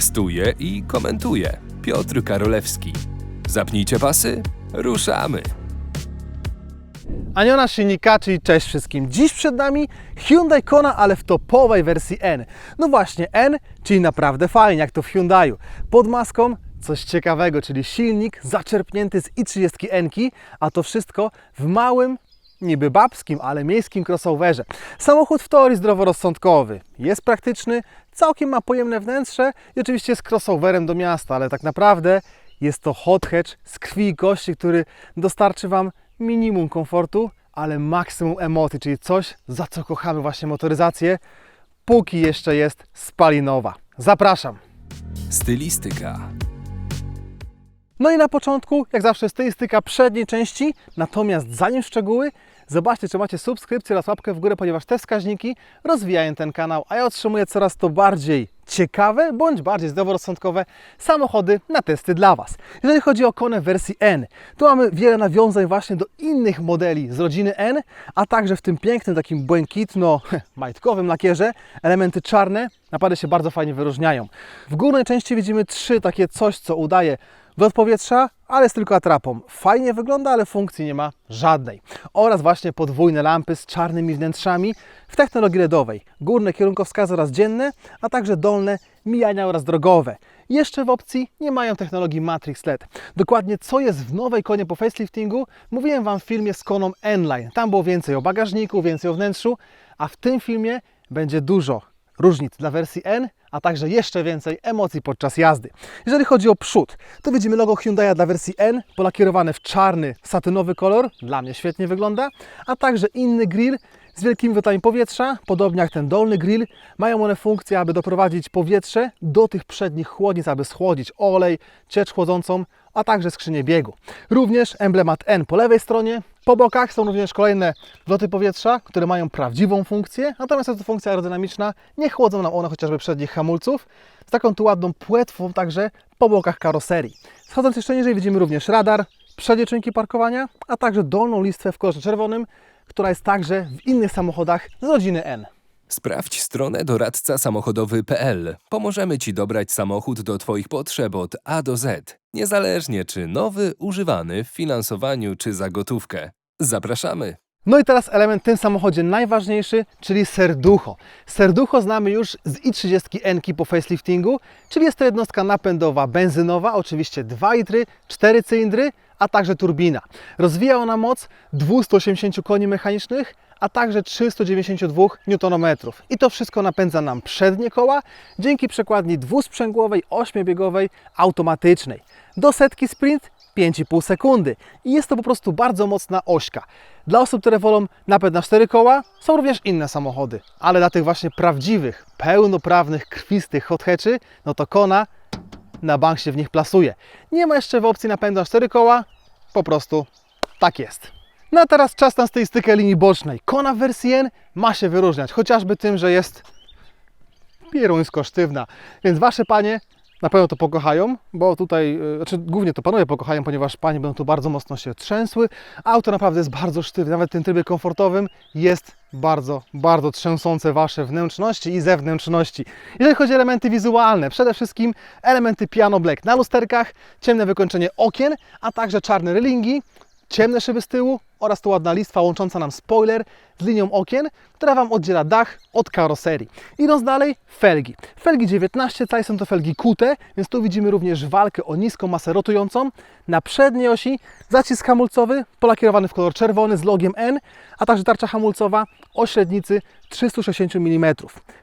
Testuje i komentuje Piotr Karolewski. Zapnijcie pasy, ruszamy! Aniona silnika, czyli cześć wszystkim. Dziś przed nami Hyundai Kona, ale w topowej wersji N. No właśnie N, czyli naprawdę fajnie, jak to w Hyundaiu. Pod maską coś ciekawego, czyli silnik zaczerpnięty z i30 N, a to wszystko w małym, niby babskim, ale miejskim crossoverze. Samochód w teorii zdroworozsądkowy. Jest praktyczny, całkiem ma pojemne wnętrze i oczywiście jest crossoverem do miasta, ale tak naprawdę jest to hot hatch z krwi i kości, który dostarczy Wam minimum komfortu, ale maksimum emocji, czyli coś, za co kochamy właśnie motoryzację, póki jeszcze jest spalinowa. Zapraszam! Stylistyka. No i na początku, jak zawsze, stylistyka przedniej części, natomiast zanim szczegóły, zobaczcie, czy macie subskrypcję oraz łapkę w górę, ponieważ te wskaźniki rozwijają ten kanał, a ja otrzymuję coraz to bardziej ciekawe, bądź bardziej zdroworozsądkowe samochody na testy dla Was. Jeżeli chodzi o Konę w wersji N, tu mamy wiele nawiązań właśnie do innych modeli z rodziny N, a także w tym pięknym, takim błękitno-majtkowym lakierze elementy czarne naprawdę się bardzo fajnie wyróżniają. W górnej części widzimy trzy takie coś, co udaje wlot powietrza, ale jest tylko atrapą. Fajnie wygląda, ale funkcji nie ma żadnej. Oraz właśnie podwójne lampy z czarnymi wnętrzami w technologii LEDowej. Górne kierunkowskazy oraz dzienne, a także dolne mijania oraz drogowe. Jeszcze w opcji nie mają technologii Matrix LED. Dokładnie co jest w nowej konie po faceliftingu, mówiłem Wam w filmie z koną N-Line. Tam było więcej o bagażniku, więcej o wnętrzu, a w tym filmie będzie dużo różnic dla wersji N, a także jeszcze więcej emocji podczas jazdy. Jeżeli chodzi o przód, to widzimy logo Hyundai dla wersji N, polakierowane w czarny, satynowy kolor, dla mnie świetnie wygląda, a także inny grill z wielkimi wytami powietrza, podobnie jak ten dolny grill. Mają one funkcję, aby doprowadzić powietrze do tych przednich chłodnic, aby schłodzić olej, ciecz chłodzącą, a także skrzynię biegu. Również emblemat N po lewej stronie. Po bokach są również kolejne wloty powietrza, które mają prawdziwą funkcję, natomiast jest to funkcja aerodynamiczna. Nie chłodzą nam one chociażby przednich hamulców. Z taką tu ładną płetwą także po bokach karoserii. Schodząc jeszcze niżej widzimy również radar, przednie czynki parkowania, a także dolną listwę w kolorze czerwonym, która jest także w innych samochodach z rodziny N. Sprawdź stronę doradca samochodowy.pl. Pomożemy Ci dobrać samochód do Twoich potrzeb od A do Z, niezależnie czy nowy, używany w finansowaniu czy za gotówkę. Zapraszamy! No i teraz element w tym samochodzie najważniejszy, czyli serducho. Serducho znamy już z i30 N po faceliftingu, czyli jest to jednostka napędowa benzynowa, oczywiście 2 litry, 4 cylindry, a także turbina. Rozwija ona moc 280 koni mechanicznych, a także 392 Nm. I to wszystko napędza nam przednie koła dzięki przekładni dwusprzęgłowej, ośmiobiegowej, automatycznej. Do setki sprint 5,5 sekundy. I jest to po prostu bardzo mocna ośka. Dla osób, które wolą napęd na 4 koła, są również inne samochody. Ale dla tych właśnie prawdziwych, pełnoprawnych, krwistych hot hatchy, no to Kona na bank się w nich plasuje. Nie ma jeszcze w opcji napędu na 4 koła, po prostu tak jest. No a teraz czas na stylistykę linii bocznej. Kona wersji N ma się wyróżniać, chociażby tym, że jest pieruńsko sztywna. Więc Wasze panie na pewno to pokochają, bo tutaj, y, znaczy głównie to panowie pokochają, ponieważ panie będą tu bardzo mocno się trzęsły. Auto naprawdę jest bardzo sztywne, nawet w tym trybie komfortowym jest bardzo, bardzo trzęsące Wasze wnętrzności i zewnętrzności. Jeżeli chodzi o elementy wizualne, przede wszystkim elementy piano black na lusterkach, ciemne wykończenie okien, a także czarne relingi, ciemne szyby z tyłu oraz to ładna listwa łącząca nam spoiler z linią okien, która Wam oddziela dach od karoserii. Idąc dalej, felgi. Felgi 19 cali są to felgi kute, więc tu widzimy również walkę o niską masę rotującą. Na przedniej osi zacisk hamulcowy polakierowany w kolor czerwony z logiem N, a także tarcza hamulcowa o średnicy 360 mm.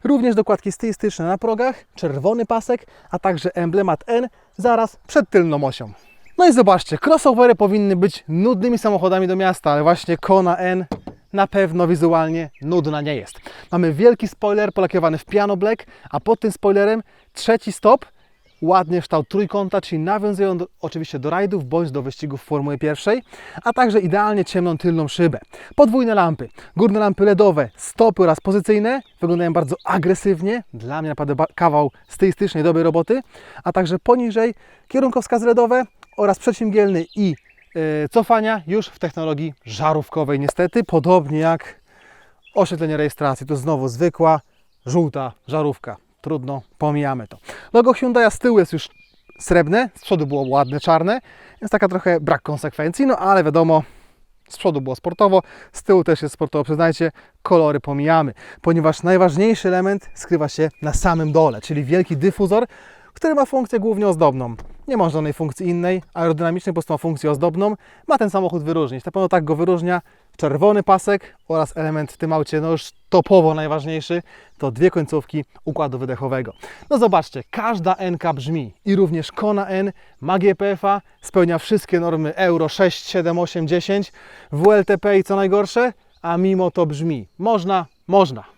Również dokładki stylistyczne na progach, czerwony pasek, a także emblemat N zaraz przed tylną osią. No i zobaczcie, crossovery powinny być nudnymi samochodami do miasta, ale właśnie Kona N na pewno wizualnie nudna nie jest. Mamy wielki spoiler polakierowany w piano black, a pod tym spoilerem trzeci stop, ładnie kształt trójkąta, czyli nawiązują do, oczywiście do rajdów bądź do wyścigów Formuły pierwszej, a także idealnie ciemną tylną szybę. Podwójne lampy, górne lampy LEDowe, stopy oraz pozycyjne, wyglądają bardzo agresywnie, dla mnie naprawdę kawał stylistycznej dobrej roboty, a także poniżej kierunkowskazy LEDowe oraz przeciwmgielny i e, cofania już w technologii żarówkowej niestety, podobnie jak oświetlenie rejestracji. To znowu zwykła, żółta żarówka. trudno, pomijamy to. Logo Hyundai z tyłu jest już srebrne, z przodu było ładne, czarne, więc taka trochę brak konsekwencji, no ale wiadomo, z przodu było sportowo, z tyłu też jest sportowo, przyznajcie, kolory pomijamy, ponieważ najważniejszy element skrywa się na samym dole, czyli wielki dyfuzor, który ma funkcję głównie ozdobną. Nie ma żadnej funkcji innej, aerodynamicznej, po prostu ma funkcję ozdobną. Ma ten samochód wyróżnić. Na pewno tak go wyróżnia czerwony pasek oraz element w tym aucie, no już topowo najważniejszy, to dwie końcówki układu wydechowego. No zobaczcie, każda NK brzmi i również Kona N ma GPF-a, spełnia wszystkie normy Euro 6, 7, 8, 10, WLTP i co najgorsze, a mimo to brzmi. Można, można.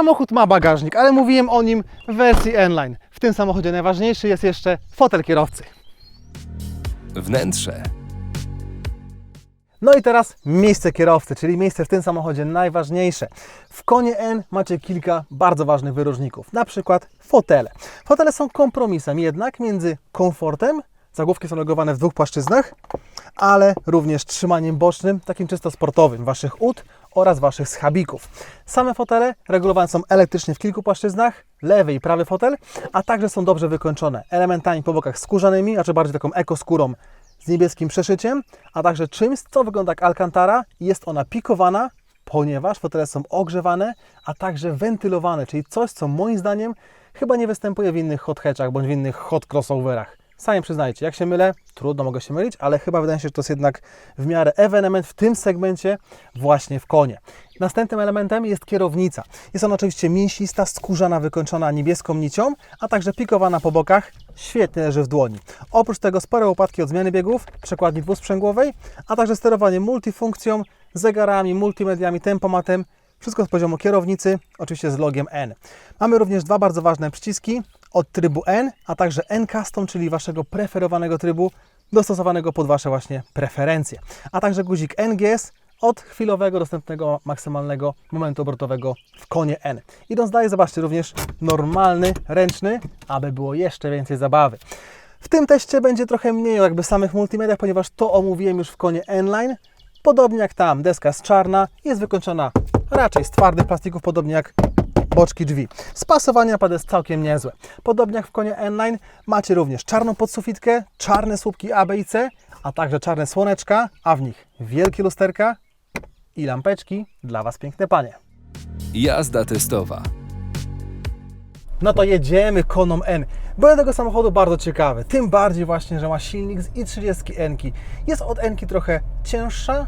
Samochód ma bagażnik, ale mówiłem o nim w wersji N-Line. W tym samochodzie najważniejszy jest jeszcze fotel kierowcy. Wnętrze. No i teraz miejsce kierowcy, czyli miejsce w tym samochodzie najważniejsze. W Konie N macie kilka bardzo ważnych wyróżników, na przykład fotele. Fotele są kompromisem jednak między komfortem, zagłówki są logowane w dwóch płaszczyznach, ale również trzymaniem bocznym, takim czysto sportowym, Waszych ud oraz Waszych schabików. Same fotele regulowane są elektrycznie w kilku płaszczyznach, lewy i prawy fotel, a także są dobrze wykończone elementami po bokach skórzanymi, a czy bardziej taką ekoskórą z niebieskim przeszyciem, a także czymś, co wygląda jak alcantara jest ona pikowana, ponieważ fotele są ogrzewane, a także wentylowane, czyli coś, co moim zdaniem chyba nie występuje w innych hot hatchach bądź w innych hot crossoverach. Sami przyznajcie, jak się mylę, trudno mogę się mylić, ale chyba wydaje się, że to jest jednak w miarę ewenement w tym segmencie właśnie w konie. Następnym elementem jest kierownica. Jest ona oczywiście mięsista, skórzana, wykończona niebieską nicią, a także pikowana po bokach, świetnie leży w dłoni. Oprócz tego spore łopatki od zmiany biegów, przekładni dwusprzęgłowej, a także sterowanie multifunkcją, zegarami, multimediami, tempomatem, wszystko z poziomu kierownicy, oczywiście z logiem N. Mamy również dwa bardzo ważne przyciski od trybu N, a także N Custom, czyli Waszego preferowanego trybu, dostosowanego pod Wasze właśnie preferencje. A także guzik NGS od chwilowego, dostępnego maksymalnego momentu obrotowego w konie N. Idąc dalej, zobaczcie również normalny, ręczny, aby było jeszcze więcej zabawy. W tym teście będzie trochę mniej jakby samych multimediach, ponieważ to omówiłem już w konie N-Line. Podobnie jak tam, deska jest czarna, jest wykończona raczej z twardych plastików, podobnie jak boczki drzwi. Spasowanie napad jest całkiem niezłe. Podobnie jak w konie N-Line macie również czarną podsufitkę, czarne słupki A, B i C, a także czarne słoneczka, a w nich wielkie lusterka i lampeczki dla Was piękne panie. Jazda testowa. No to jedziemy koną N. Byłem tego samochodu bardzo ciekawy, tym bardziej właśnie, że ma silnik z i30 N. Jest od N trochę cięższa.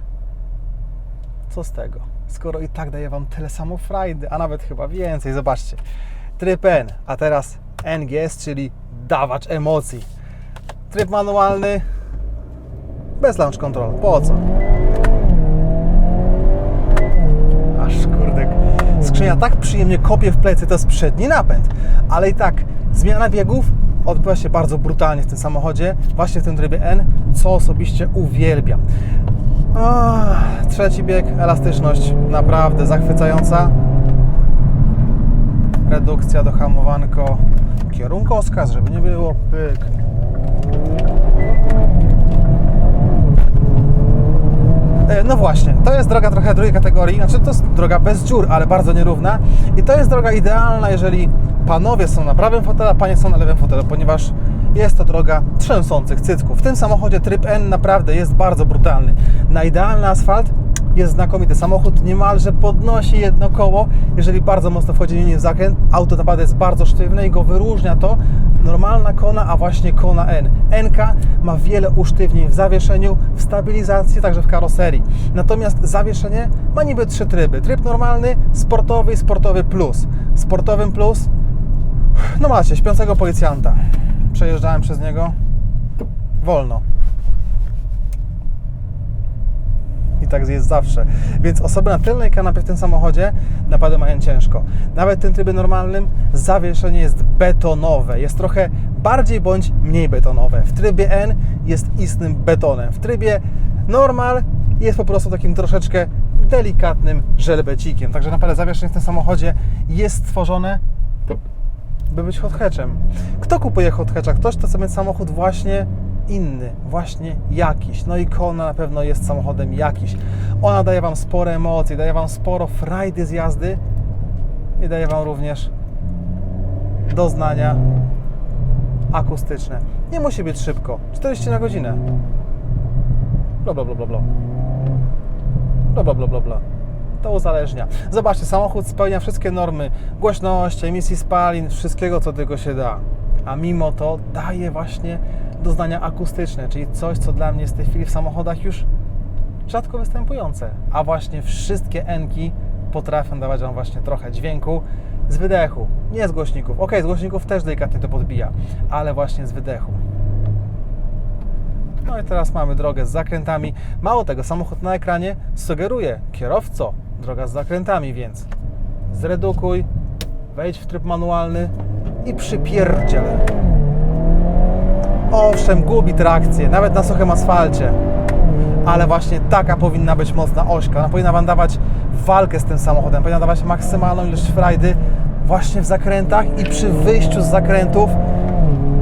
Co z tego? Skoro i tak daje Wam tyle samo frajdy, a nawet chyba więcej. Zobaczcie. Tryb N, a teraz NGS, czyli dawacz emocji. Tryb manualny bez launch control. Po co? Aż kurde, skrzynia tak przyjemnie kopie w plecy, to jest przedni napęd, ale i tak zmiana biegów odbywa się bardzo brutalnie w tym samochodzie, właśnie w tym trybie N, co osobiście uwielbiam. Ach, trzeci bieg, elastyczność naprawdę zachwycająca. Redukcja do hamowanko, kierunkowskaz, żeby nie było, pyk. E, No właśnie, to jest droga trochę drugiej kategorii, znaczy to jest droga bez dziur, ale bardzo nierówna i to jest droga idealna, jeżeli panowie są na prawym fotelu, a panie są na lewym fotelu, ponieważ jest to droga trzęsących cycków. W tym samochodzie tryb N naprawdę jest bardzo brutalny. Na idealny asfalt jest znakomity. Samochód niemalże podnosi jedno koło, jeżeli bardzo mocno wchodzi linie w zakręt. Auto naprawdę jest bardzo sztywne i go wyróżnia to normalna Kona, a właśnie Kona N. NK ma wiele usztywnień w zawieszeniu, w stabilizacji, także w karoserii. Natomiast zawieszenie ma niby trzy tryby. Tryb normalny, sportowy i sportowy plus. Sportowym plus, no macie, śpiącego policjanta. Przejeżdżałem przez niego, wolno. I tak jest zawsze. Więc osoby na tylnej kanapie w tym samochodzie naprawdę mają ciężko. Nawet w tym trybie normalnym zawieszenie jest betonowe. Jest trochę bardziej bądź mniej betonowe. W trybie N jest istnym betonem. W trybie normal jest po prostu takim troszeczkę delikatnym żelbecikiem. Także naprawdę zawieszenie w tym samochodzie jest stworzone by być hot hatchem. Kto kupuje hot hatcha? Ktoś, kto chce mieć samochód właśnie inny, właśnie jakiś. No i Kona na pewno jest samochodem jakiś. Ona daje Wam spore emocje, daje Wam sporo frajdy z jazdy i daje Wam również doznania akustyczne. Nie musi być szybko. 40 na godzinę. Bla, bla, bla, bla, bla. Bla, bla, bla, bla, bla. To uzależnia. Zobaczcie, samochód spełnia wszystkie normy głośności, emisji spalin, wszystkiego, co tylko się da. A mimo to daje właśnie doznania akustyczne, czyli coś, co dla mnie jest w tej chwili w samochodach już rzadko występujące. A właśnie wszystkie Enki potrafią dawać Wam właśnie trochę dźwięku z wydechu, nie z głośników. Ok, z głośników też delikatnie to podbija, ale właśnie z wydechu. No i teraz mamy drogę z zakrętami. Mało tego, samochód na ekranie sugeruje kierowco, droga z zakrętami, więc zredukuj, wejdź w tryb manualny i przypierdziel. Owszem, gubi trakcję, nawet na suchym asfalcie, ale właśnie taka powinna być mocna ośka. Ona powinna Wam dawać walkę z tym samochodem, powinna dawać maksymalną ilość frajdy właśnie w zakrętach i przy wyjściu z zakrętów,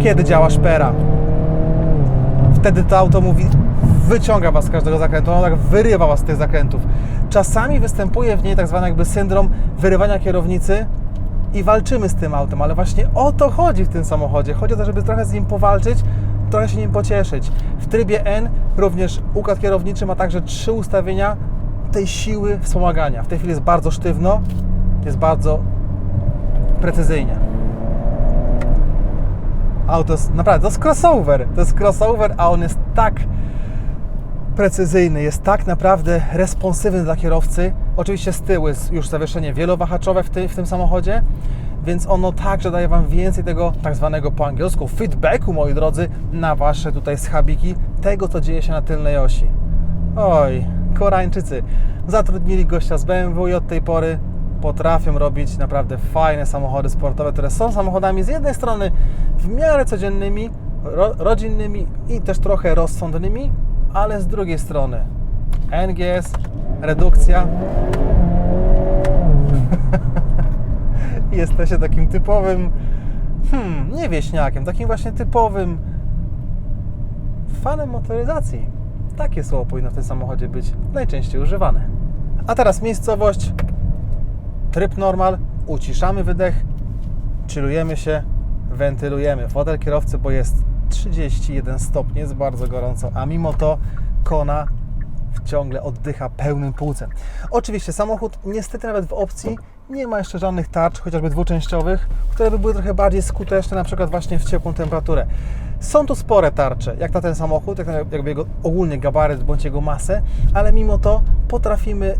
kiedy działa szpera wtedy to auto mówi, wyciąga Was z każdego zakrętu, ono tak wyrywa Was z tych zakrętów. Czasami występuje w niej tak zwany jakby syndrom wyrywania kierownicy i walczymy z tym autem, ale właśnie o to chodzi w tym samochodzie. Chodzi o to, żeby trochę z nim powalczyć, trochę się nim pocieszyć. W trybie N również układ kierowniczy ma także trzy ustawienia tej siły wspomagania. W tej chwili jest bardzo sztywno, jest bardzo precyzyjnie auto jest naprawdę, to jest crossover, to jest crossover, a on jest tak precyzyjny, jest tak naprawdę responsywny dla kierowcy. Oczywiście z tyłu jest już zawieszenie wielowahaczowe w, ty, w tym samochodzie, więc ono także daje Wam więcej tego tak zwanego po angielsku feedbacku, moi drodzy, na Wasze tutaj schabiki, tego co dzieje się na tylnej osi. Oj, Koreańczycy zatrudnili gościa z BMW i od tej pory potrafią robić naprawdę fajne samochody sportowe, które są samochodami z jednej strony w miarę codziennymi, ro, rodzinnymi i też trochę rozsądnymi, ale z drugiej strony NGS, redukcja. Jesteście takim typowym, hmm, nie wieśniakiem, takim właśnie typowym fanem motoryzacji. Takie słowo powinno w tym samochodzie być najczęściej używane. A teraz miejscowość tryb normal, uciszamy wydech, chillujemy się, wentylujemy fotel kierowcy, bo jest 31 stopni, jest bardzo gorąco, a mimo to Kona ciągle oddycha pełnym płucem. Oczywiście samochód niestety nawet w opcji nie ma jeszcze żadnych tarcz, chociażby dwuczęściowych, które by były trochę bardziej skuteczne na przykład właśnie w ciepłą temperaturę. Są tu spore tarcze, jak na ten samochód, jak na jakby jego ogólnie gabaryt bądź jego masę, ale mimo to potrafimy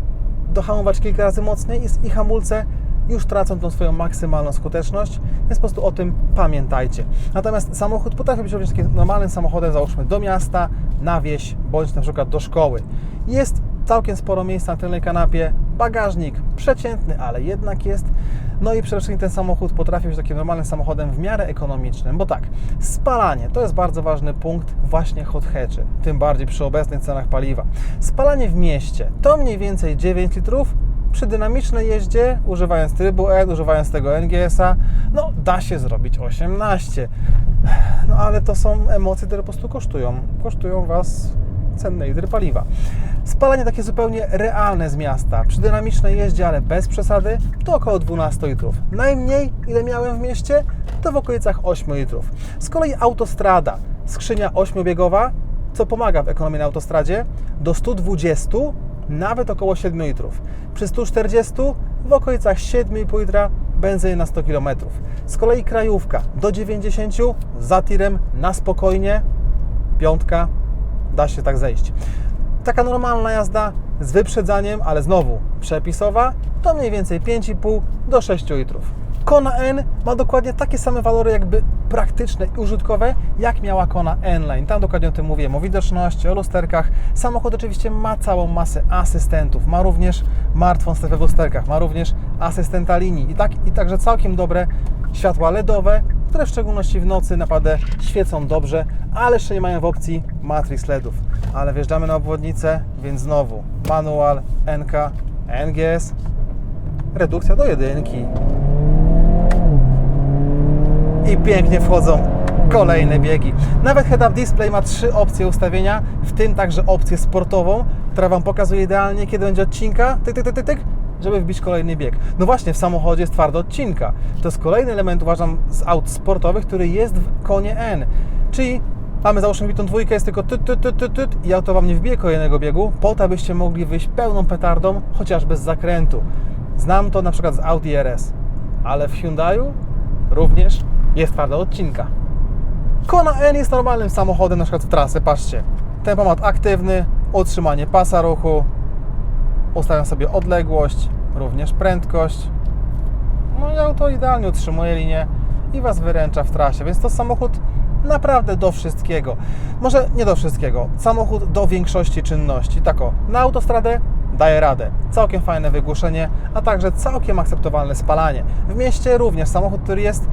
dohamować kilka razy mocniej i, hamulce już tracą tą swoją maksymalną skuteczność, więc po prostu o tym pamiętajcie. Natomiast samochód potrafi być również takim normalnym samochodem, załóżmy do miasta, na wieś, bądź na przykład do szkoły. Jest całkiem sporo miejsca na tylnej kanapie, bagażnik przeciętny, ale jednak jest. No i przede wszystkim ten samochód potrafi być takim normalnym samochodem w miarę ekonomicznym, bo tak, spalanie to jest bardzo ważny punkt właśnie hot hatchy, tym bardziej przy obecnych cenach paliwa. Spalanie w mieście to mniej więcej 9 litrów, przy dynamicznej jeździe, używając trybu N, używając tego NGS-a, no da się zrobić 18. No ale to są emocje, które po prostu kosztują. Kosztują Was cenne litry paliwa. Spalanie takie zupełnie realne z miasta. Przy dynamicznej jeździe, ale bez przesady, to około 12 litrów. Najmniej, ile miałem w mieście, to w okolicach 8 litrów. Z kolei autostrada, skrzynia 8-biegowa, co pomaga w ekonomii na autostradzie, do 120 nawet około 7 litrów. Przy 140 w okolicach 7,5 litra benzyny na 100 km. Z kolei krajówka do 90 za tirem na spokojnie, piątka, da się tak zejść. Taka normalna jazda z wyprzedzaniem, ale znowu przepisowa, to mniej więcej 5,5 do 6 litrów. Kona N ma dokładnie takie same walory jakby praktyczne i użytkowe, jak miała Kona N-Line. Tam dokładnie o tym mówiłem, o widoczności, o lusterkach. Samochód oczywiście ma całą masę asystentów, ma również martwą strefę w lusterkach, ma również asystenta linii i, tak, i także całkiem dobre światła LEDowe, które w szczególności w nocy naprawdę świecą dobrze, ale jeszcze nie mają w opcji Matrix LEDów. Ale wjeżdżamy na obwodnicę, więc znowu manual, NK, NGS, redukcja do jedynki. I pięknie wchodzą kolejne biegi. Nawet head-up display ma trzy opcje ustawienia, w tym także opcję sportową, która Wam pokazuje idealnie, kiedy będzie odcinka, tyk, tyk, tyk, tyk, żeby wbić kolejny bieg. No właśnie, w samochodzie jest twarda odcinka. To jest kolejny element, uważam, z aut sportowych, który jest w konie N. Czyli mamy załóżmy tą dwójkę, jest tylko tyt, tyt, tyt, tyt, tyt i auto Wam nie wbije kolejnego biegu, po to, abyście mogli wyjść pełną petardą, chociaż bez zakrętu. Znam to na przykład z Audi RS, ale w Hyundaiu również jest twarda odcinka. Kona N jest normalnym samochodem na przykład w trasę, patrzcie. Tempomat aktywny, utrzymanie pasa ruchu, ustawiam sobie odległość, również prędkość. No i auto idealnie utrzymuje linię i Was wyręcza w trasie, więc to samochód naprawdę do wszystkiego. Może nie do wszystkiego, samochód do większości czynności. Tako, na autostradę daje radę. Całkiem fajne wygłuszenie, a także całkiem akceptowalne spalanie. W mieście również samochód, który jest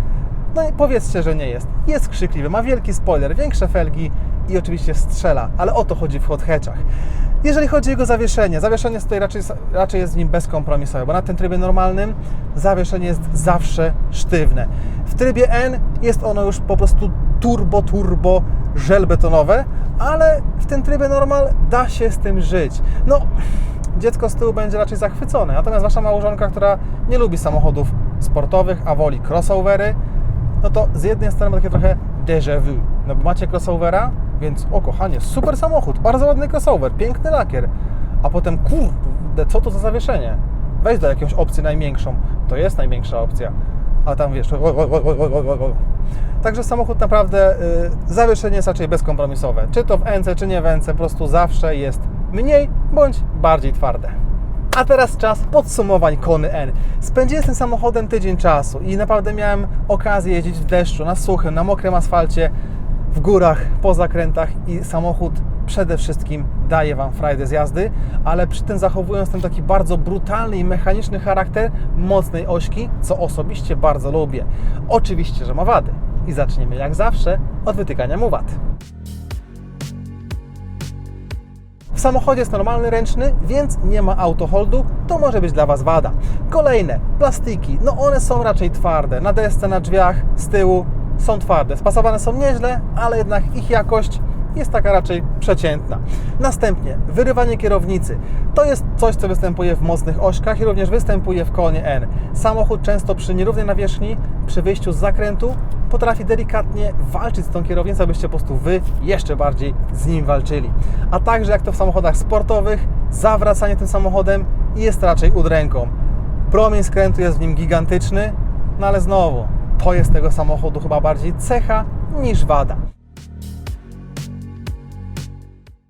no i powiedzcie, że nie jest. Jest krzykliwy, ma wielki spoiler, większe felgi i oczywiście strzela, ale o to chodzi w hot hatchach. Jeżeli chodzi o jego zawieszenie, zawieszenie tutaj raczej, raczej jest w nim bezkompromisowe, bo na tym trybie normalnym zawieszenie jest zawsze sztywne. W trybie N jest ono już po prostu turbo, turbo żelbetonowe, ale w tym trybie normal da się z tym żyć. No, dziecko z tyłu będzie raczej zachwycone, natomiast Wasza małżonka, która nie lubi samochodów sportowych, a woli crossovery, no to z jednej strony takie trochę déjà vu, no bo macie crossovera, więc o kochanie, super samochód, bardzo ładny crossover, piękny lakier, a potem kurde, co to za zawieszenie? Weź do jakąś opcję największą, to jest największa opcja, a tam wiesz, o, o, o, o. Także samochód naprawdę, y, zawieszenie jest raczej bezkompromisowe, czy to w NC, czy nie w NC, po prostu zawsze jest mniej bądź bardziej twarde. A teraz czas podsumowań Kony N. Spędziłem z tym samochodem tydzień czasu i naprawdę miałem okazję jeździć w deszczu, na suchym, na mokrym asfalcie, w górach, po zakrętach i samochód przede wszystkim daje Wam frajdę z jazdy, ale przy tym zachowując ten taki bardzo brutalny i mechaniczny charakter mocnej ośki, co osobiście bardzo lubię. Oczywiście, że ma wady. I zaczniemy jak zawsze od wytykania mu wad. W samochodzie jest normalny ręczny, więc nie ma autoholdu, to może być dla Was wada. Kolejne, plastiki, no one są raczej twarde, na desce, na drzwiach, z tyłu są twarde. Spasowane są nieźle, ale jednak ich jakość jest taka raczej przeciętna. Następnie, wyrywanie kierownicy. To jest coś, co występuje w mocnych ośkach i również występuje w konie N. Samochód często przy nierównej nawierzchni, przy wyjściu z zakrętu, potrafi delikatnie walczyć z tą kierownicą, abyście po prostu Wy jeszcze bardziej z nim walczyli. A także, jak to w samochodach sportowych, zawracanie tym samochodem jest raczej udręką. Promień skrętu jest w nim gigantyczny, no ale znowu, to jest tego samochodu chyba bardziej cecha niż wada.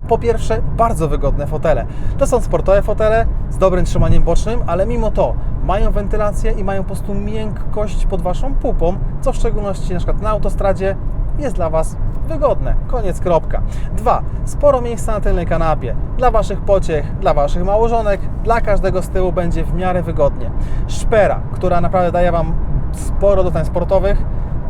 Po pierwsze, bardzo wygodne fotele. To są sportowe fotele z dobrym trzymaniem bocznym, ale mimo to mają wentylację i mają po prostu miękkość pod Waszą pupą, co w szczególności na przykład na autostradzie jest dla Was wygodne. Koniec, kropka. Dwa, sporo miejsca na tylnej kanapie. Dla Waszych pociech, dla Waszych małżonek, dla każdego z tyłu będzie w miarę wygodnie. Szpera, która naprawdę daje Wam sporo dotań sportowych,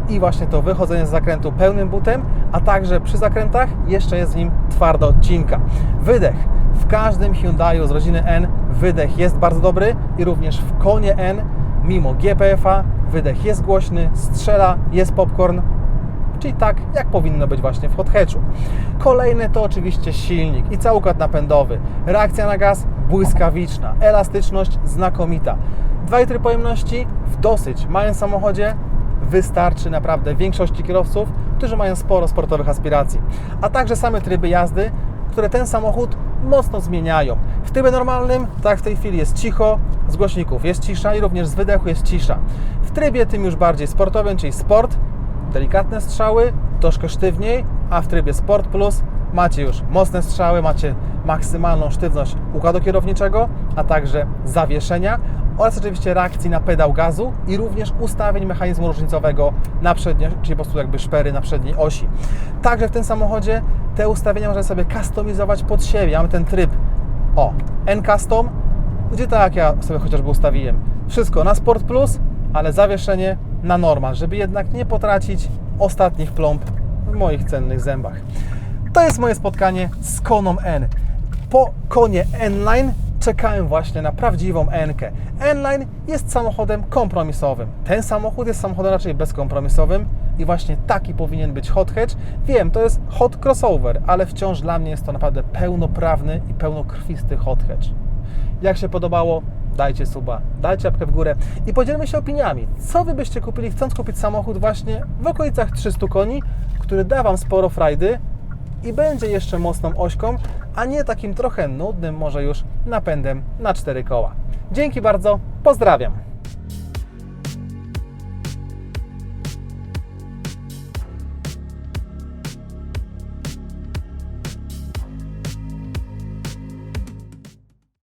i właśnie to wychodzenie z zakrętu pełnym butem, a także przy zakrętach jeszcze jest w nim twarda odcinka. Wydech. W każdym Hyundaiu z rodziny N wydech jest bardzo dobry i również w konie N, mimo GPF-a, wydech jest głośny, strzela, jest popcorn, czyli tak jak powinno być właśnie w hot hatchu. Kolejny to oczywiście silnik i cały układ napędowy. Reakcja na gaz błyskawiczna, elastyczność znakomita. 2 litry pojemności w dosyć małym samochodzie wystarczy naprawdę większości kierowców, którzy mają sporo sportowych aspiracji. A także same tryby jazdy, które ten samochód mocno zmieniają. W trybie normalnym, tak w tej chwili jest cicho, z głośników jest cisza i również z wydechu jest cisza. W trybie tym już bardziej sportowym, czyli sport, delikatne strzały, troszkę sztywniej, a w trybie Sport Plus macie już mocne strzały, macie maksymalną sztywność układu kierowniczego, a także zawieszenia oraz oczywiście reakcji na pedał gazu i również ustawień mechanizmu różnicowego na przedniej, czyli po prostu jakby szpery na przedniej osi. Także w tym samochodzie te ustawienia można sobie kustomizować pod siebie. Mamy ten tryb o N-Custom, gdzie tak ja sobie chociażby ustawiłem. Wszystko na Sport Plus, ale zawieszenie na normal, żeby jednak nie potracić ostatnich plomb w moich cennych zębach. To jest moje spotkanie z Koną N. Po konie N-Line czekałem właśnie na prawdziwą N-kę. N-Line jest samochodem kompromisowym. Ten samochód jest samochodem raczej bezkompromisowym i właśnie taki powinien być hot hatch. Wiem, to jest hot crossover, ale wciąż dla mnie jest to naprawdę pełnoprawny i pełnokrwisty hot hatch. Jak się podobało, dajcie suba, dajcie łapkę w górę i podzielmy się opiniami. Co Wy byście kupili, chcąc kupić samochód właśnie w okolicach 300 koni, który da Wam sporo frajdy i będzie jeszcze mocną ośką, a nie takim trochę nudnym może już napędem na cztery koła. Dzięki bardzo, pozdrawiam.